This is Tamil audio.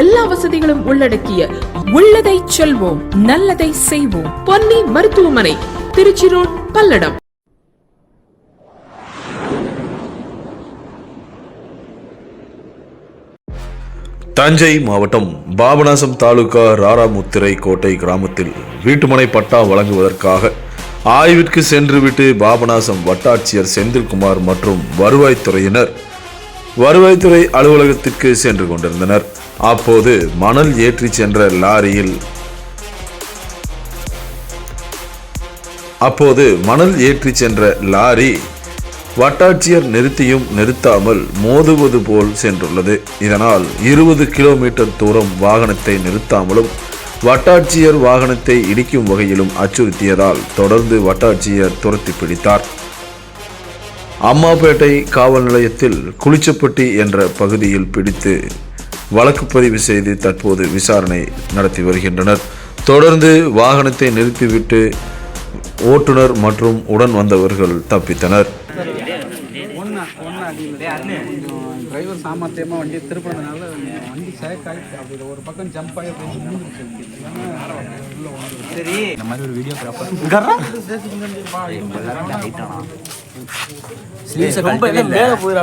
எல்லா வசதிகளும் உள்ளடக்கிய உள்ளதை செல்வோம் நல்லதை செய்வோம். பொன்னி மருத்துவமனை திருச்சி ரோட் பல்லடம். தஞ்சை மாவட்டம் பாபநாசம் தாலுகா ராராமுத்திரை கோட்டை கிராமத்தில் வீட்டுமனை பட்டா வழங்குவதற்காக ஆய்விற்கு சென்றுவிட்டு பாபநாசம் வட்டாட்சியர் செந்தில்குமார் மற்றும் வருவாய்த்துறையினர் வருவாய்த்துறை அலுவலகத்திற்கு சென்று கொண்டிருந்தனர். அப்போது மணல் ஏற்றி சென்ற லாரியில் அப்போது மணல் ஏற்றி சென்ற லாரி வட்டாட்சியர் நிறுத்தியும் நிறுத்தாமல் மோதுவது போல் சென்றுள்ளது. இதனால் இருபது கிலோமீட்டர் தூரம் வாகனத்தை நிறுத்தாமலும் வட்டாட்சியர் வாகனத்தை இடிக்கும் வகையிலும் அச்சுறுத்தியதால் தொடர்ந்து வட்டாட்சியர் துரத்தி பிடித்தார். அம்மாப்பேட்டை காவல் நிலையத்தில் குளிச்சப்பட்டி என்ற பகுதியில் பிடித்து வழக்கு பதிவு செய்து தற்போது விசாரணை நடத்தி வருகின்றனர். தொடர்ந்து வாகனத்தை நிறுத்திவிட்டு ஓட்டுநர் மற்றும் உடன் வந்தவர்கள் தப்பித்தனர். டிரைவர் சாமர்த்தியமாக வண்டி திருப்பினதுனால வண்டி சேக் ஆகிட்டு அப்படி ஒரு பக்கம் ஜம்ப் ஆகி. சரி. இந்த மாதிரி ஒரு வீடியோகிராஃபர் ரொம்ப மேல போயிடா